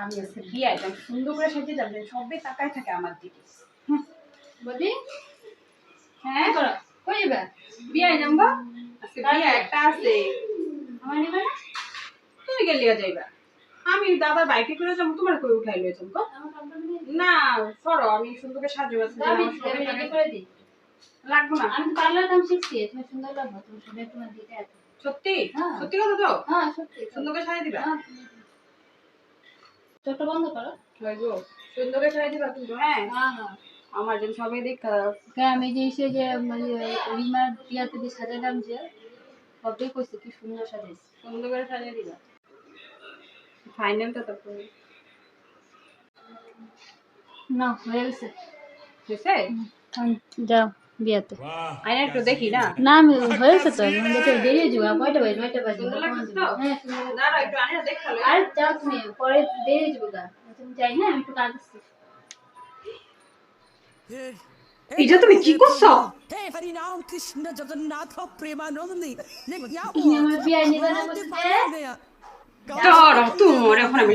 আমি আজকে বিয়ে একদম সুন্দর করে সাজিয়ে যাব সবাই তাকায় থাকে আমার দিকে। বলি? হ্যাঁ? কই যাবে? বিয়ে যাব আজকে বিয়ে একটা আছে। আমার নিবে না? তুমি গেলে যাইবা। আমি দাদার বাইকে করে যাব তোমার কই উঠাই লয়ে যাব গো। না সরো আমি সুন্দর করে সাজিয়ে আছে আমি আমি করে দিই। লাগবো না। আমি পার্লার কাম শিখছি তুমি সুন্দর লাগবে তুমি সবাই তোমার আছে। সত্যি? হ্যাঁ। সত্যি কথা তো? হ্যাঁ সত্যি। সুন্দর করে সাজিয়ে দিবা? হ্যাঁ। চোখটা বন্ধ করো। সুন্দর করে দিবা কিন্তু হ্যাঁ? আমার জন্য সবাই দেখা হ্যাঁ। আমি যে এসে যে মানে রিমার বিয়াতে যে সাজালাম যে সবই কইছে কি সুন্দর সাজাইছে। সুন্দর করে সাজিয়ে দিবা। ফাইনালটা তারপর না হয়ে গেছে। যাও। বিয়াতে। আয়না একটু দেখি না? না আমি হয়ে গেছে তো আমি দেখে বেরিয়ে যাব। কয়টা বাজে? নয়টা বাজে? হ্যাঁ। দাঁড়া একটু আয়না দেখাল আর যাও তুমি পরে বেরিয়ে যাব গা। তুমি যাই না আমি একটু কাজ আসছি এটা তুমি কি করছ? হে হরি নাম কৃষ্ণ জগন্নাথ প্রেমানন্দে আমার বিয়ে তোমার এখন আমি